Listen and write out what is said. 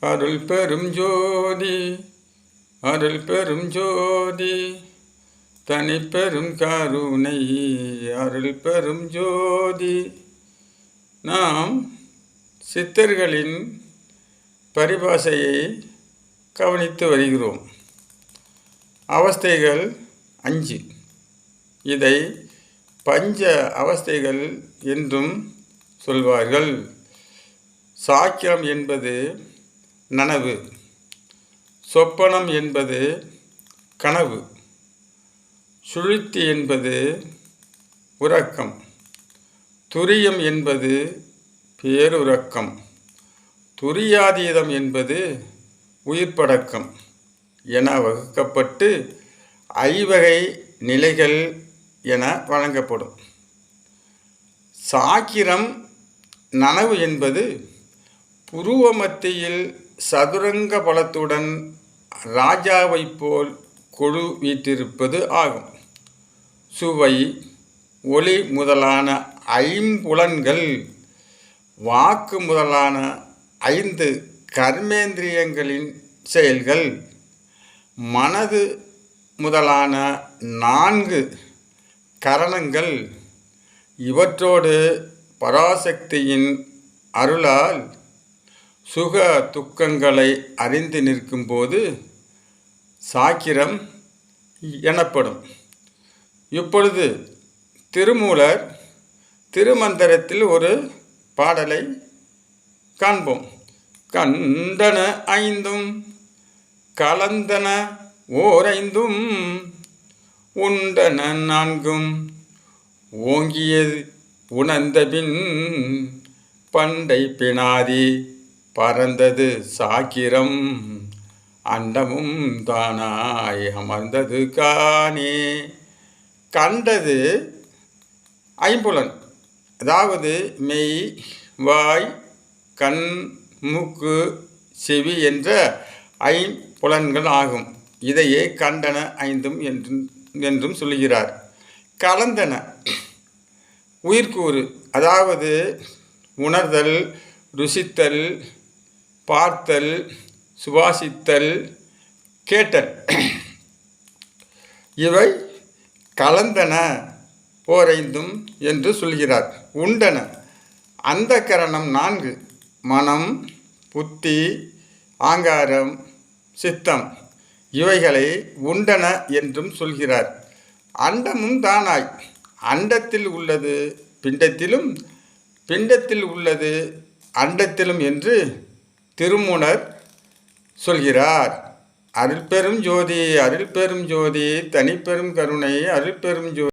அருள் பெரும் ஜோதி அருள் பெரும் ஜோதி தனி பெரும் கருணை அருள் பெரும் ஜோதி. நாம் சித்தர்களின் பரிபாஷையை கவனித்து வருகிறோம். அவஸ்தைகள் அஞ்சு. இதை பஞ்ச அவஸ்தைகள் என்றும் சொல்வார்கள். சாக்கியம் என்பது நனவு. சொப்பனம் என்பது கனவு. சுழித்தி என்பது உறக்கம். துரியம் என்பது பேருறக்கம். துரியாதீதம் என்பது உயிர்ப்படக்கம். என வகுக்கப்பட்டு ஐவகை நிலைகள் என வழங்கப்படும். சாக்கிரம் நனவு என்பது புருவ மத்தியில் சதுரங்க பலத்துடன் ராஜாவைப் போல் கொழு வீட்டிருப்பது ஆகும். சுவை ஒளி முதலான ஐம்புலன்கள் வாக்கு முதலான ஐந்து கர்மேந்திரியங்களின் செயல்கள் மனது முதலான நான்கு கரணங்கள் இவற்றோடு பராசக்தியின் அருளால் சுக துக்கங்களை அறிந்து நிற்கும்போது சாக்கிரம் எனப்படும். இப்பொழுது திருமூலர் திருமந்திரத்தில் ஒரு பாடலை காண்போம். கண்டன ஐந்தும் கலந்தன ஓரைந்தும் உண்டன நான்கும் ஓங்கியது உணர்ந்தபின் பண்டை பினாதி பறந்தது சாக்கிரம் அண்டமும் தானாய் அமர்ந்தது காணே. கண்டது ஐம்புலன். அதாவது மெய் வாய் கண் மூக்கு செவி என்ற ஐம்புலன்கள் ஆகும். இதையே கண்டன ஐந்தும் என்றும் என்றும் சொல்கிறார் கலந்தன. உயிர்கூறு அதாவது உணர்தல் ருசித்தல் பார்த்தல் சுவாசித்தல் கேட்டல். இவை கலந்தன போரைந்தும் என்று சொல்கிறார். உண்டன. அந்த கரணம் நான்கு. மனம் புத்தி ஆங்காரம் சித்தம். இவைகளை உண்டன என்றும் சொல்கிறார். அண்டமும் தானாய். அண்டத்தில் உள்ளது பிண்டத்திலும் பிண்டத்தில் உள்ளது அண்டத்திலும் என்று திருமுனர் சொல்கிறார் அருள் பெரும் ஜோதி அருள் பெரும் ஜோதி தனிப்பெரும் கருணை அருள் பெரும் ஜோதி